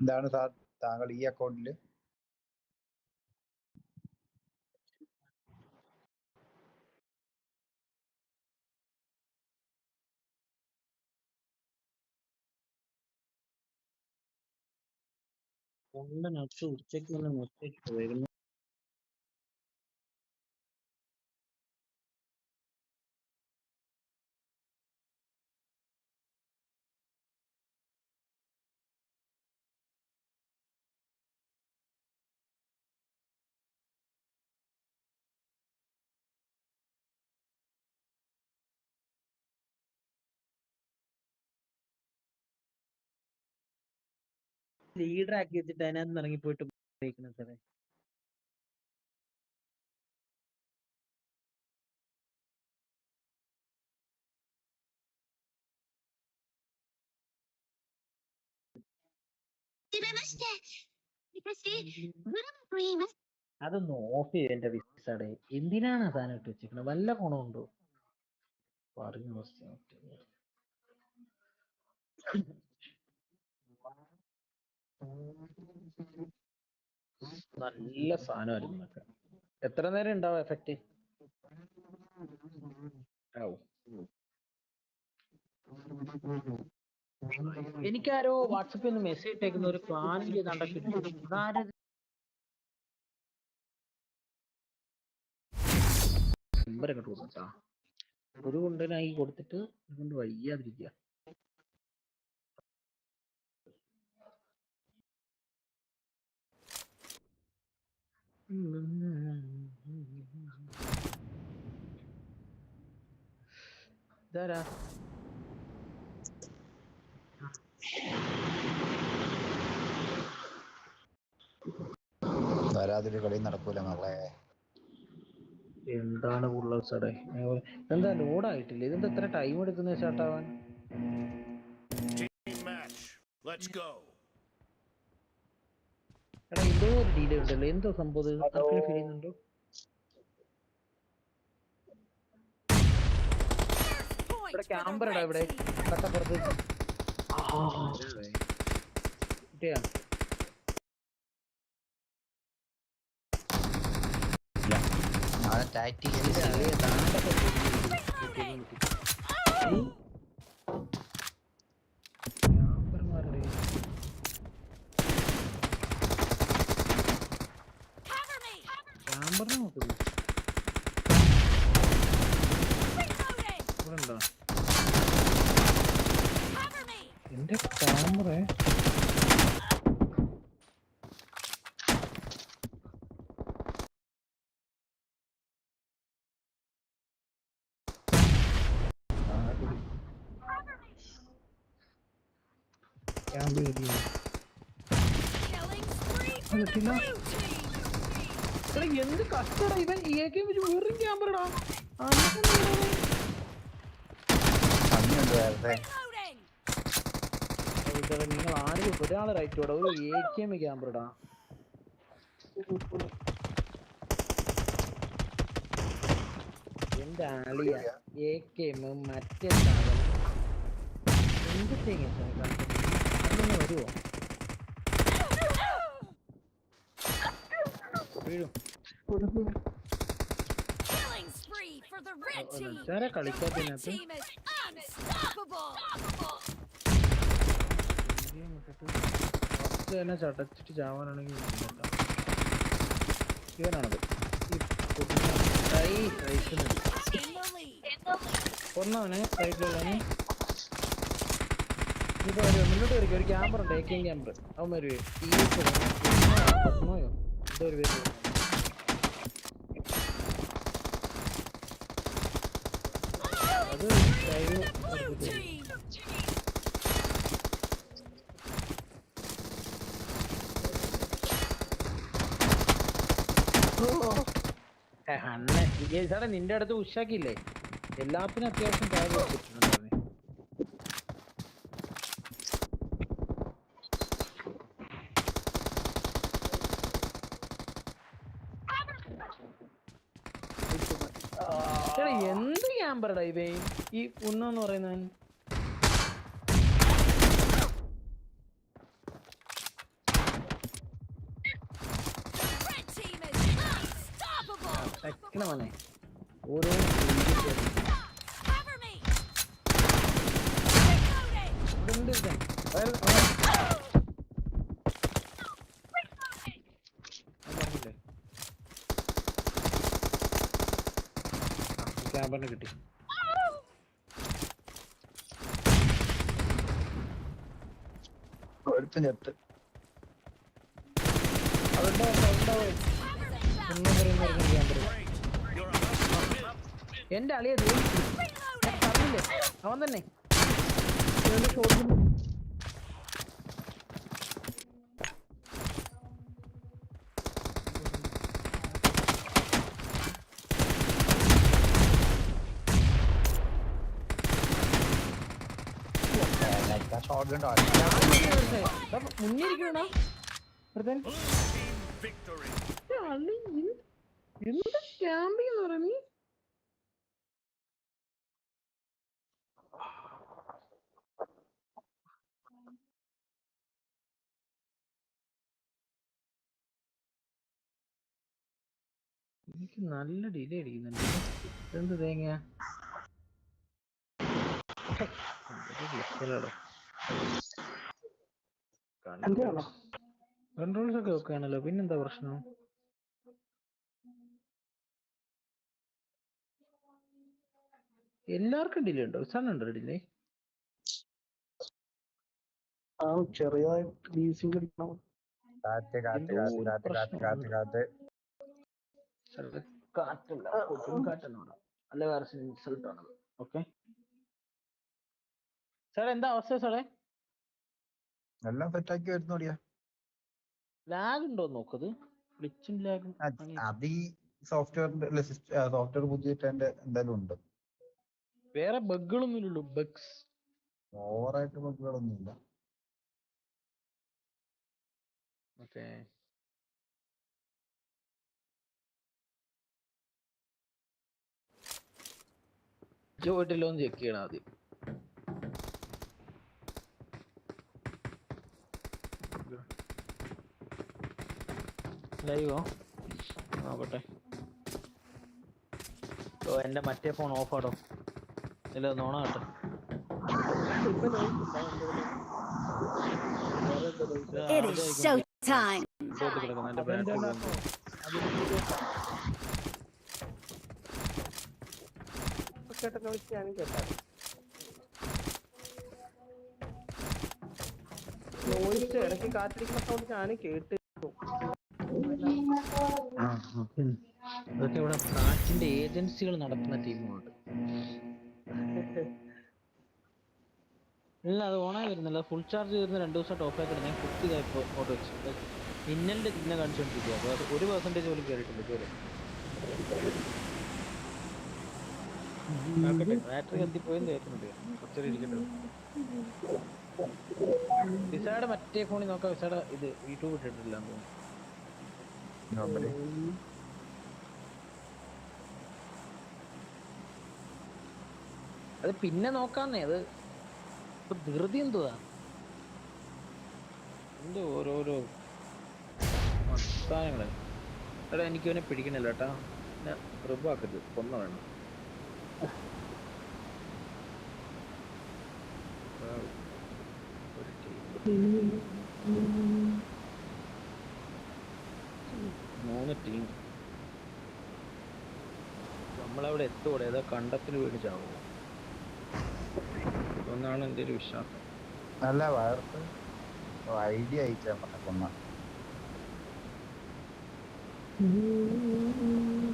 എന്താണ് സാർ താങ്കൾ ഈ അക്കൗണ്ടിൽ ഫോണിനകത്ത് ഉച്ചയ്ക്ക് തന്നെ മെസ്സേജ് വരുന്നു ലീഡർ ആക്കി വെച്ചിട്ട് അതിനകത്ത് ഇറങ്ങി പോയിട്ട് സാറേ. അതൊന്ന് ഓഫ് ചെയ്ത് എന്റെ വിസാടെ എന്തിനാണ് സാധനം ഇട്ട് വെച്ചിരിക്കുന്നത് വല്ല ഗുണമുണ്ടോ? പറഞ്ഞു നല്ല സാധനമായിരുന്നു ഇതൊക്കെ. എത്ര നേരം ഉണ്ടാവും എഫക്റ്റ് എനിക്കാരോ വാട്സപ്പിൽ നിന്ന് മെസ്സേജ് ഇട്ടേക്കുന്ന ഒരു പ്ലാൻ ചെയ്താണ്ട അതാരത് നമ്പർ അങ്ങോട്ട് കൊടുക്കട്ടാ ഒരു കൊണ്ടനായി കൊടുത്തിട്ട് കൊണ്ട് വയ്യാതിരിക്കുക ഇതാരാ വരാതൊരു കളി നടക്കൂല മകളെ. എന്താണ് ഉള്ള സാറേ? എന്താ ലോഡ് ആയിട്ടില്ല? ഇതെന്താ ഇത്ര ടൈം എടുക്കുന്ന ചേട്ടാവാൻ ആവാൻ Team match. Let's go. എടാ എന്തോ ഒരു ഡീലേ ഉണ്ടല്ലോ. എന്തോ സംഭവം? ആർക്കെങ്കിലും ഫീൽ ചെയ്യുന്നുണ്ടോ? ഇവിടെ ക്യാമ്പർ ഇടാ ഇവിടെ. കട്ടപ്പുറത്ത് കിട്ടിയാ. നാളെ ടാക്ടിക്സ് എന്റെ അളിയെ താണ്ടൊക്കെ കിട്ടി, കിട്ടി, കിട്ടി. ഈ ക്യാമ്പർമാരുടെ ക്യാമ്പറിനെ നോക്കുന്നു ഇവിടെ ഉണ്ടോ എന്റെ ക്യാമറ ക്യാമ്പ് കിട്ടിയില്ല എന്ത് കഷ്ടടാ ഇവൻ ഏകെ വെച്ച് വെറും വേറെ നിങ്ങൾ ആരും ഒരാളെ റൈറ്റ് വിടാ ഒരു എ കെ എം ക്യാമറടാ. എന്റെ ആളിയ എ കെ എം മറ്റേ സാധനം. വരുമോ വീഴും. Killing spree for the red team. The red team is unstoppable. First തന്നെ ചടച്ചിട്ട് ചാവാനാണെങ്കിൽ കേട്ടോ ഇവനാണത്. ഒന്നാണ് പൊടിഞ്ഞ മുന്നോട്ട് ഒരു ഉണ്ട് ഒരു നിന്റെ അടുത്ത് ഉഷാക്കില്ലേ എല്ലാത്തിനും അത്യാവശ്യം കാര്യം വെച്ചിട്ടുണ്ടായിരുന്നേ പറയടാ ഇവേ. ഈ ഉന്നെന്ന് പറയുന്നവൻ. മോനെ. ഓരോ ഉണ്ട് ക്യാമ്പറിനെ കിട്ടി. ഒരുത്തൻ ചത്ത് എന്റെ അളിയെ ദ്രോഹിച്ചു. ഞാൻ പറഞ്ഞില്ലേ? അവൻ തന്നെ. കണ്ടോ മുന്നിരിക്കണോ Victory. എന്ത് ക്യാമ്പിംഗ് എന്ന് എനിക്ക് നല്ല ഡിലേ അടിക്കുന്നുണ്ട്. എന്ത് തേങ്ങ കൺട്രോൾസ് ഒക്കെ വെക്കുകയാണല്ലോ പിന്നെന്താ പ്രശ്നം? എല്ലാവർക്കും ഡിലേ ഉണ്ടോ? ഉണ്ടോ ഡിലേ? ആ ചെറിയതായിട്ട് ലീസിംഗ് എടുക്കണം കാറ്റ് കാറ്റ് കാറ്റ് കാറ്റ് കാറ്റ് കാറ്റ് കാറ്റ്. കാറ്റല്ല കൊടും കാറ്റല്ല അല്ല വേറെ ഇൻസൾട്ട് ആണത് ഓക്കെ. സാറേ എന്താ അവസ്ഥ സാറേ? എല്ലാം സെറ്റാക്കി വരുന്നോടിയാ ലാഗ് ഉണ്ടോ നോക്കത്? ഗ്ലിച്ചും ലാഗും അത് ഈ സോഫ്റ്റ്വെയറിന്റെ സോഫ്റ്റ്വെയർ പുതിയിട്ടെ എന്തായാലും ഉണ്ട്. വേറെ ബഗ്ഗുകളൊന്നും ഇല്ലല്ലോ ബഗ്സ് ഓവറായിട്ട് ബഗ്ഗുകളൊന്നും ഇല്ല ഓക്കേ. ജോട്ടിലൊന്ന് ചെക്ക് ചെയ്യണം ആദ്യം. ലൈവോ? നോക്കട്ടെ. ഓ എന്റെ മറ്റേ ഫോൺ ഓഫ് ആടോ ഇല്ല നോണ കേട്ടോ is showtime. ഇടയ്ക്ക് കാറ്റടിക്കുന്ന സൗണ്ട് ഞാൻ കേട്ട് അതൊക്കെ ഇവിടെ കാറ്റിന്റെ ഏജൻസികൾ നടത്തുന്ന ടീമുണ്ട് ഇല്ല അത് ഓണായി വരുന്നില്ല. ഫുൾ ചാർജ് വരുന്ന രണ്ട് ദിവസം ടോപ്പ് ആക്കി ഞാൻ കുത്തി ഇതായിപ്പോ ഫോട്ടോ വെച്ചു. ഇന്നലെ ചിഹ്നം കാണിച്ചുകൊണ്ടിരിക്കുക അപ്പൊ അത് ഒരു പെർസെന്റേജ് പോലും കയറിയിട്ടില്ല ഇതുവരെ. ബാറ്ററി കത്തിപ്പോയെന്ന് കേൾക്കുന്നുണ്ട്. കുറച്ചേരം ഇരിക്കട്ടെ. വിസയുടെ മറ്റേ ഫോണിൽ നോക്കാം വിസയുടെ ഇത് യൂട്യൂബ് ഇട്ടിട്ടില്ല എന്ന് തോന്നുന്നു. അത് പിന്നെ നോക്കാന്നേ അത് ഇപ്പൊ ധൃതി എന്തുവാ? എന്തോ ഓരോരോ സാധനങ്ങൾ. എടാ എനിക്ക് അവനെ പിടിക്കണില്ല കേട്ടാ എന്നെ റിവാക്കരുത് കൊന്ന വേണം ആ, ഒരു team. മൂന്ന് ടീം നമ്മളവിടെ എത്തൂടെ ഏതാ കണ്ടത്തിന് വീണു ചാവും എന്നാണ് എന്റെ ഒരു വിശ്വാസം. നല്ല വയർക്ക് ഐഡിയ അയച്ചാ പറഞ്ഞ കൊന്ന.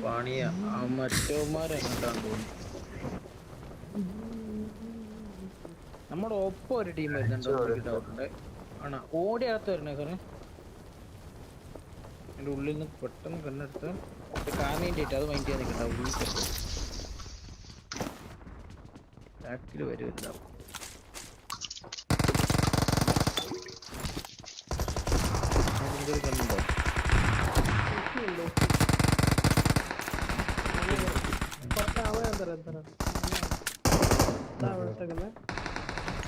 പണിയ. ആ മറ്റവന്മാരെ കണ്ടാന്ന് തോന്നുന്നു. നമ്മുടെ ഒപ്പം ഒരു ടീം വരുന്നുണ്ട് ഒരു ഉണ്ട്. ആണോ? ഓടി അകത്ത് വരണേ സാറേ എന്റെ ഉള്ളിൽ നിന്ന് പെട്ടെന്ന് കണ്ണെടുത്ത് കാമേണ്ടിട്ട് അത് മൈൻഡ് ചെയ്യാൻ നിൽക്കണ്ട. ഉള്ളിൽ ബാക്കിൽ വരുമല്ലോ എന്തൊരു കണ്ണുണ്ടോ എന്താ എന്താ എന്താ അവിടെ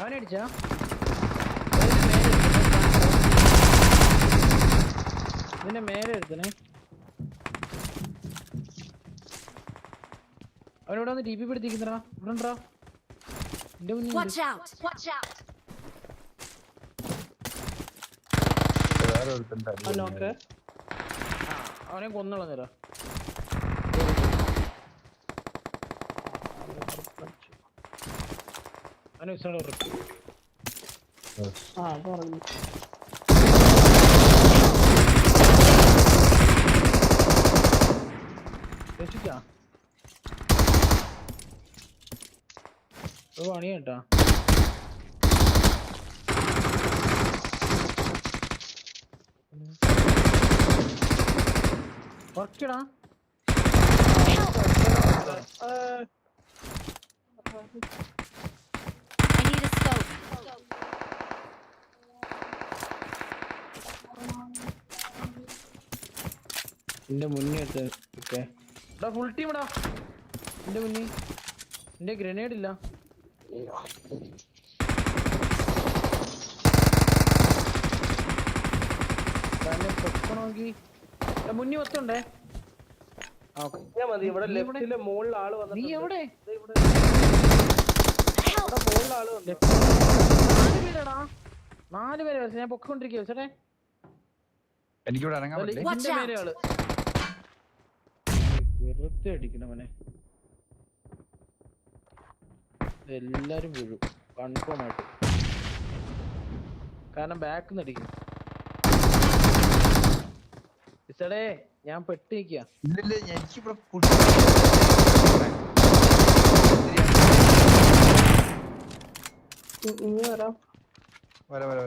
അവനെ ഇതിന്റെ മേലെ എടുത്തനെ അവനോട് വന്ന് ടി പി പിടിച്ചിരിക്കുന്നടാ. ഇവിടെ ഉണ്ടാ? എന്റെ മുന്നിൽ Watch out! Watch out! വേറെ ഒരുത്തന്റെ അടി ആ നോക്ക് അവനെ കൊന്നുകളഞ്ഞല്ലോ അവനെ വിസാട് ഉറപ്പ് ആ പറഞ്ഞു രക്ഷിച്ചാ ഒരു പണി കേട്ടാ വർക്കടാ ആ, എന്റെ മുന്നേ എടുത്ത് ഓക്കെ എടാ ഫുൾ ടീം ഇടാ എന്റെ മുന്നേ. എന്റെ ഗ്രനേഡ് ഇല്ല. നോക്കി മുന്നിൽ ഒത്തുണ്ടേ? മതി. ഇവിടെ ഇവിടെ- ലെഫ്റ്റിലെ മുകളിൽ ആൾ നീ എവിടെ? മുകളിൽ ആൾ വന്നു നാല് പേരെടാ. നാല് പേരെ. ഞാൻ പൊക്കൊണ്ടിരിക്കുക ചേട്ടേ. എനിക്കിവിടെ ഇറങ്ങാൻ പറ്റില്ലേ? Watch അടിക്കണം അടിക്കണവനെ എല്ലാരും വീഴും. കൺഫേം ആയിട്ട്. കാരണം ബാക്ക് നിന്ന് അടിക്കും. ഇസടേ ഞാൻ പെട്ട് നിൽക്കുക ഇല്ലില്ല എനിക്കിവിടെ വരാം. വര വര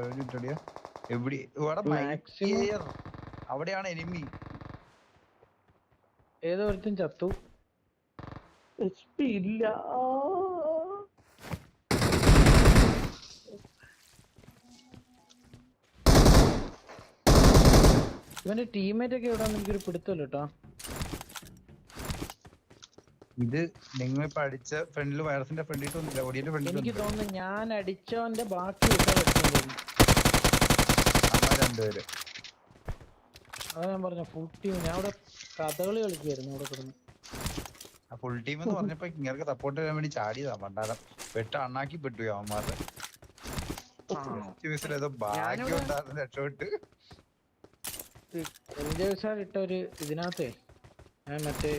എവിടെ? അവിടെയാണ് എനിമി ഏതോ ഒരുത്തും ചത്തു. എച്ച് പി ഇല്ല. ഇവന്റെ ടീമേറ്റ് ഒക്കെ എവിടെ എനിക്കൊരു പിടുത്തല്ലോ കേട്ടോ ഇത് നിങ്ങൾ ഇപ്പൊ അടിച്ച ഫ്രണ്ടിൽ വൈറസിന്റെ ഫ്രണ്ടിൽ ഒന്നുമില്ല ഓടിയന്റെ ഫ്രണ്ടിൽ എനിക്ക് തോന്നുന്നു ഞാൻ അടിച്ചവന്റെ ബാക്കി. രണ്ടുപേര്. അതാ ഞാൻ പറഞ്ഞ ഫുൾ ടീം ഞാൻ അവിടെ കഥകളി കളിക്കായിരുന്നു അവിടെ കിടന്ന്. ആ ഫുൾ ടീം എന്ന് പറഞ്ഞപ്പോ ഇങ്ങനെ സപ്പോർട്ട് ചെയ്യാൻ വേണ്ടി ചാടിയതാ പണ്ടാരം. വെട്ട അണ്ണാക്കി പെട്ടു അവന്മാരുടെ. ഏതോ ഭാഗ്യം ഉണ്ടായിരുന്നു രക്ഷപ്പെട്ട്. സാർ ഇട്ട ഒരു ഇതിനകത്തെ ഞാൻ മറ്റേ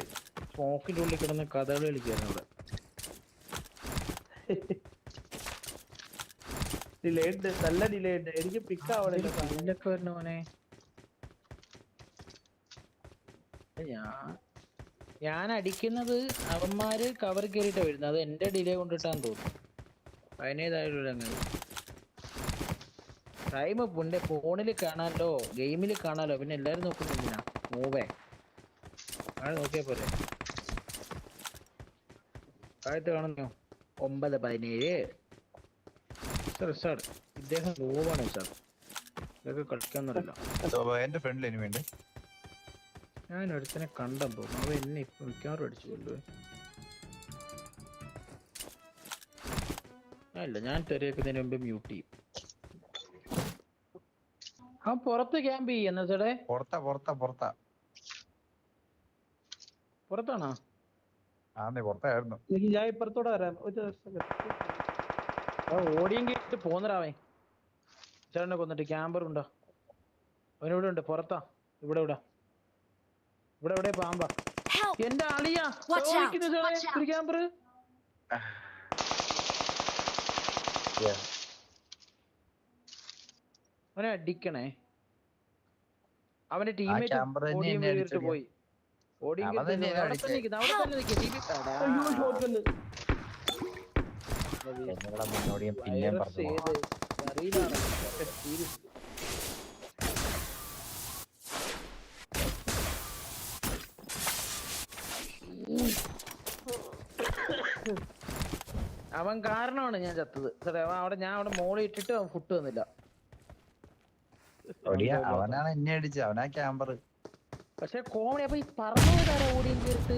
സ്മോക്കിന്റെ ഉള്ളിൽ കിടന്ന് കഥകളി കളിക്കായിരുന്നു അവിടെ. ഡിലേഡ് നല്ല ഡിലേഡ് എനിക്ക് പിക്ക് ആവണല്ലോ. കല്ലൊക്കെ വരുന്ന മോനെ ഞാൻ ഞാൻ അടിക്കുന്നത് അവന്മാര് കവർ കയറിയിട്ടാ വരുന്നത്. അത് എന്റെ ഡിലേ കൊണ്ടിട്ടാന്ന് തോന്നുന്നു. അതിനേതായാലും അങ്ങനെ ടൈം ഉണ്ട്. ഫോണിൽ കാണാലോ ഗെയിമിൽ കാണാലോ. പിന്നെ എല്ലാരും നോക്കുന്നില്ല മൂവേ ആ നോക്കിയാ പോരെ. താഴത്ത് കാണുന്നോ. ഒമ്പത് പതിനേഴ്. സാർ സാർ ഇദ്ദേഹം ലോവാണ് സാർ ഇതൊക്കെ കളിക്കാൻ എന്റെ ഞാൻ ഒരുത്തനെ കണ്ടെന്ന് തോന്നുന്നു അവ എന്നെ ഇപ്പൊ മിക്കവാറും അടിച്ചു കൊല്ലുവേ. അല്ല ഞാൻ തെരയേക്കുന്നതിന് മുമ്പ് മ്യൂട്ട് ചെയ്യും. ആ പുറത്ത് ക്യാമ്പ് ചെയ്യുന്ന ചേടേ പുറത്താ പുറത്താ പുറത്താ. പുറത്താണോ? ആന്നേ പുറത്തായിരുന്നു. എനിക്ക് ഞാൻ ഇപ്പുറത്തോടെ വരാം. ഒരു second. ആ ഓടിയെങ്കിൽ ചേട്ടനെ കൊന്നിട്ട് ക്യാമ്പർ ഉണ്ടോ? അവനിവിടെ ഉണ്ട് പുറത്താ. ഇവിടെ ഇവിടെ. ഇവിടെ എവിടെ പാമ്പാ? Help! എന്റെ അളിയാ ക്യാമ്പർ അവനെ അടിക്കണേ. അവന്റെ ടീമേറ്റ്. പോയി. ഓടിയും അവൻ തന്നെ എന്നെ അവിടെ തന്നെ നിൽക്കുന്നു അവിടെ തന്നെ നിൽക്കുക ടീമി അയ്യോ ഷോട്ട് നിങ്ങളെ മുന്നോടിയും പിന്നെയും വൈറസ് പറഞ്ഞു ഏത് അറിയിലാണ് സീരിയസ് അവൻ കാരണമാണ് ഞാൻ ചത്തത്. സാറേ അവൻ അവിടെ ഞാൻ അവിടെ മോളി ഇട്ടിട്ട് അവൻ ഫുട്ട് വന്നില്ല ഒടിയ അവനാണ് എന്നെ അടിച്ചത്. അവനാ ക്യാമ്പർ പക്ഷെ കോമഡി അപ്പൊ ഈ പറഞ്ഞു പോയതാരാ ഓടിയും കയറിട്ട്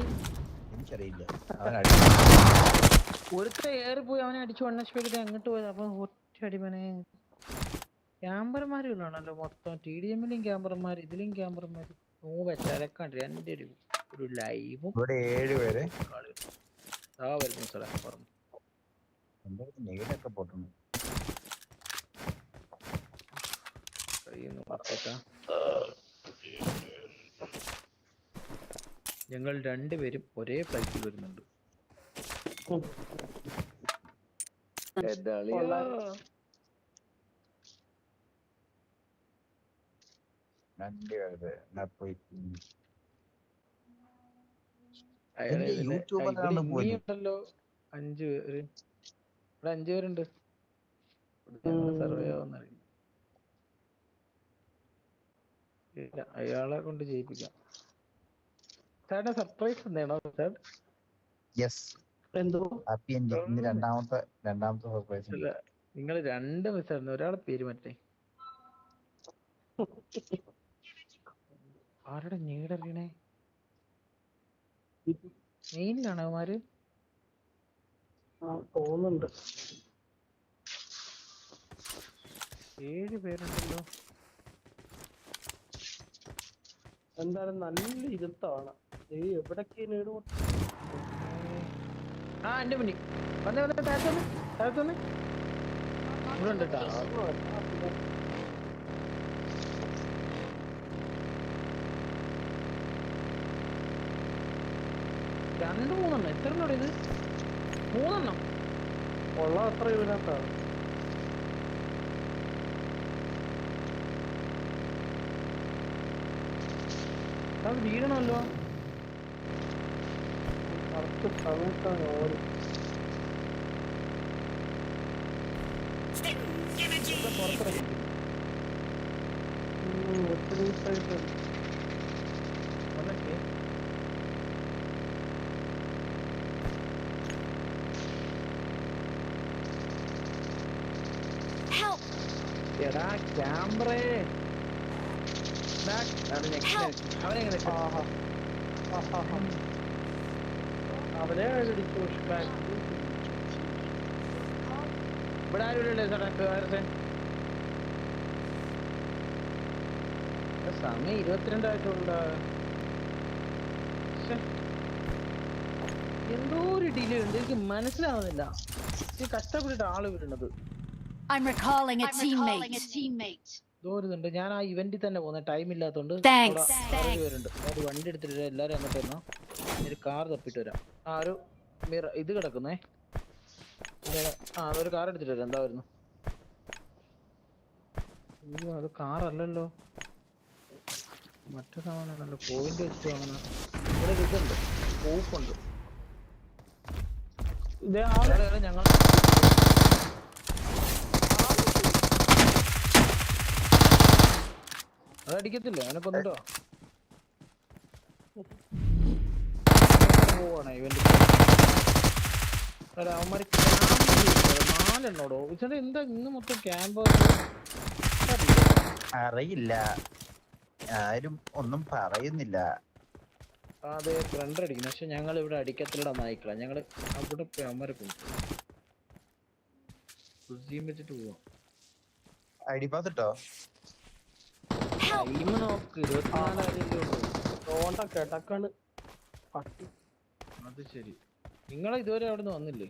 എനിക്കറിയില്ല. അവൻ ഒരുത്ത പോയി അവനെ അടിച്ചു വണ്ണസ്പെക്ട് അങ്ങോട്ട് പോയത്. അപ്പൊ ഒറ്റ അടിമനെ ക്യാമ്പർമാരും ഉള്ളതാണല്ലോ മൊത്തം. ടി ഡി എമ്മിലും ക്യാമ്പർമാർ ഇതിലും ക്യാമ്പർമാർ നൂവ ചരക്കാണ്ട് രണ്ട് ഒരു ഒരു ലൈവും ഇവിടെ ഏഴ് പേര്. ആ വരുന്നു സാറേ പറഞ്ഞു അടുത്ത് നെയ്ഡൊക്കെ പൊട്ടുന്നു ഞങ്ങൾ രണ്ടുപേരും ഒരേ ഫ്ലൈറ്റിൽ വരുന്നുണ്ട്. പേര് എന്നാ പോയി? അഞ്ചു പേര്. ഇവിടെ അഞ്ചു പേരുണ്ട്. സർവേ ആവുന്നറിയില്ല ഇല്ല അയാളെ കൊണ്ട് ചെയ്യിപ്പിക്കാം സാറിന് സർപ്രൈസ് എന്താണോ സാർ? യെസ് എന്തോ? ഹാപ്പി എൻഡിങ് രണ്ടാമത്തെ രണ്ടാമത്തെ സർപ്രൈസ് ഇല്ല നിങ്ങൾ രണ്ട് മിസ്സായിരുന്നു ഒരാളെ പേര് മറ്റേ. ആരുടെ നീടറിയണേ ആണ് അവന്മാര്? ആ തോന്നുന്നുണ്ട്. ഏഴ് പേരുണ്ടല്ലോ. എന്തായാലും നല്ല ഇരുത്താണ് ഈ എവിടൊക്കെ നേട് ആ എന്റെ മുന്നിൽ. വന്നേ വന്നേ താഴത്ത് വന്നേ താഴത്ത് വന്നേ. ഇവിടെ ഉണ്ട് ട്ടാ. രണ്ട് മൂന്നെണ്ണം. എത്ര എണ്ണം ഇത് മൂന്നെണ്ണം. ഉള്ള അത്ര ഇതിനകത്താണ് അത് വീഴണമല്ലോ. കറക്റ്റ് സമയത്താണ് ഓടി. പുറത്തിറങ്ങി. ഒത്തിരി സൈഡ് വന്നേ Help! എടാ ക്യാമറേ. അടിച്ചു ഇവിടെ സാറേ സമയം ഇരുപത്തിരണ്ടായിട്ടുള്ള എന്തോ ഒരു ഡിലേ ഉണ്ട് എനിക്ക് മനസ്സിലാവുന്നില്ല. ഈ കഷ്ടപ്പെട്ടിട്ട് ആൾ വിടുന്നത് I'm recalling a teammate. ഇതുണ്ട് ഞാൻ ആ ഇവന്റിൽ തന്നെ പോകുന്ന. ടൈം ഇല്ലാത്തതുകൊണ്ട് പേരുണ്ട്. ഒരു വണ്ടി എടുത്തിട്ട് എല്ലാരും അങ്ങോട്ട് വന്നോ? ഒരു കാർ തപ്പിട്ട് വരാം. ആ ഒരു മിറ ഇത് കിടക്കുന്നേ. ആ ഒരു കാർ എടുത്തിട്ട് വരാം. എന്താ വരുന്നു? അയ്യോ അത് കാറല്ലല്ലോ മറ്റേ സാധനമാണല്ലോ പോയിന്റ് വെച്ചിട്ട് വാങ്ങുന്ന ഇവിടെ ഇതുണ്ട്. പൂപ്പുണ്ട് ഞങ്ങൾ അതടിക്കത്തില്ല? അവനെ കൊന്നിട്ടോ പോവാണ് ഇവന്റ് അവന്മാര് നാലെണ്ണോടോ? ഇച്ചടെ എന്താ ഇന്ന് മൊത്തം ക്യാമ്പ്? അറിയില്ല. ആരും ഒന്നും പറയുന്നില്ല. അതെ ഫ്രണ്ട് അടിക്കുന്നു. പക്ഷെ ഞങ്ങൾ ഇവിടെ അടിക്കത്തില്ല നായിക്കള ഞങ്ങൾ അവിടെ പോയി അവന്മാരെ കൊണ്ടു വെച്ചിട്ട് പോവാം. ഐ ഡി പാസ് ഇട്ടോ ടൈം നോക്ക് ഇരുപത്തിനാലായിരം തോണ്ട കിടക്കാണ് പട്ടി അത് ശരി. നിങ്ങളെ ഇതുവരെ അവിടെ നിന്ന് വന്നില്ലേ.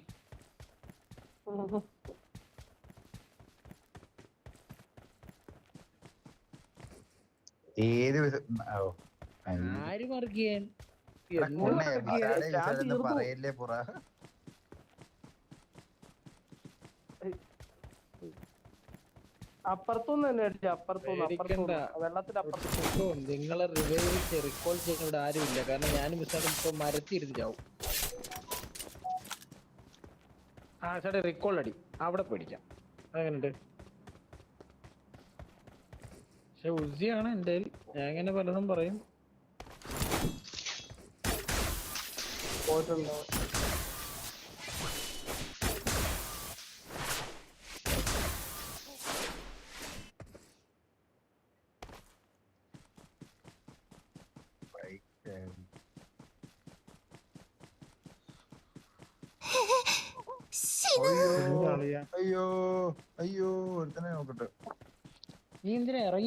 ഏത്. ആര് മാർക്ക് ചെയ്യാൻ എടാ, എന്ത് കൊണ്ടേ, mark ചെയ്യാൻ? മസാല ഞാൻ വിസലൊന്നും തീർന്നു. പറയല്ലേ പുറ അപ്പുറത്തുനിന്ന് തന്നെ അടിച്ചു അപ്പുറത്തുനിന്ന് അപ്പുറത്തുനിന്ന്. വെള്ളത്തിന്റെ അപ്പുറത്ത് ഇപ്പൊ നിങ്ങളെ റിവൈവ് റിക്കോൾ ചെയ്യാൻ ഇവിടെ ആരുമില്ല. കാരണം ഞാൻ മിസ്സാണ് ഇപ്പൊ മരത്തിരുന്ന് ചാവും ആ ചേട്ടാ റിക്കോൾ അടി. അവിടെ പേടിക്കാം. അതെങ്ങനെയുണ്ട് പക്ഷെ ഉസിയാണ് എന്റെ. ഞാൻ ഇങ്ങനെ പലതും പറയും. പോയിട്ടുണ്ട്?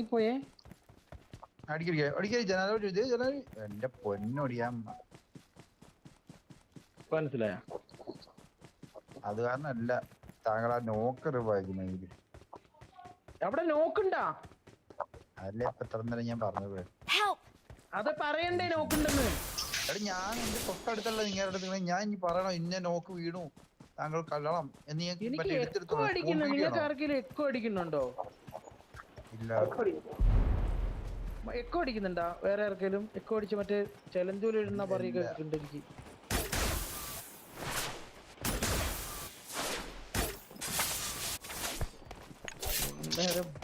ഇറങ്ങിപ്പോയേ അടിക്കടിക്ക അടിക്കടി ജനാല ഇതേ ജനാല എന്റെ പൊന്നൊടിയാൻ മനസ്സിലായ? അത് കാരണല്ല താങ്കൾ ആ നോക്ക് റിവായിരുന്നു അവിടെ നോക്കണ്ടാ? അല്ല ഇപ്പൊ എത്ര നേരം ഞാൻ പറഞ്ഞത്! അത് പറയണ്ടേ നോക്കുണ്ടെന്ന്. എടാ ഞാൻ എന്റെ തൊട്ടടുത്തുള്ള നിങ്ങളുടെ അടുത്ത്. ഞാൻ ഇനി പറയണോ ഇന്ന നോക്ക് വീണു. താങ്കൾ കല്ലണം എന്ന് ഞാൻ എനിക്ക് എക്കോ അടിക്കുന്നു. നിങ്ങൾക്ക് ആർക്കെങ്കിലും എക്കോ അടിക്കുന്നുണ്ടോ? എക്കോ അടിക്കുന്നുണ്ടാ? വേറെ ആർക്കെങ്കിലും എക്കോ അടിച്ച് മറ്റേ ചെലന്തൂൽ ഇടുന്ന പറയുക ഉണ്ട് എനിക്ക്.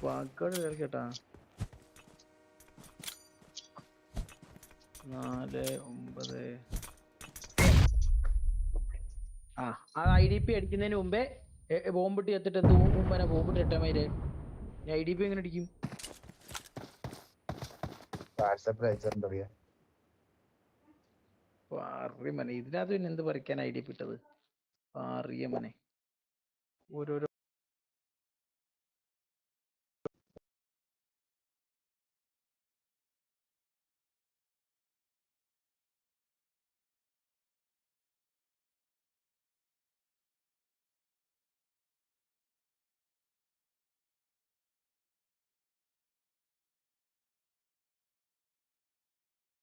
ബാക്കോട് കേട്ടാ. നാല് ഒമ്പത്. ആ ആ ഐ ഡി പി അടിക്കുന്നതിന് മുമ്പേ ബോംബിട്ടി എത്തിട്ട് എന്ത് മുമ്പേ ബോംബിട്ടി ഇട്ടാ ഐ ഡി പി എങ്ങനെ അടിക്കും? വാട്സാപ്പിൽ അയച്ചിട്ടുണ്ട് അറിയാം പാറി മനെ. ഇതിനകത്ത് പിന്നെ എന്ത് പറിക്കാൻ ഐ ഡി പി ഇട്ടത്? പാറിയ മനെ. ഓരോരോ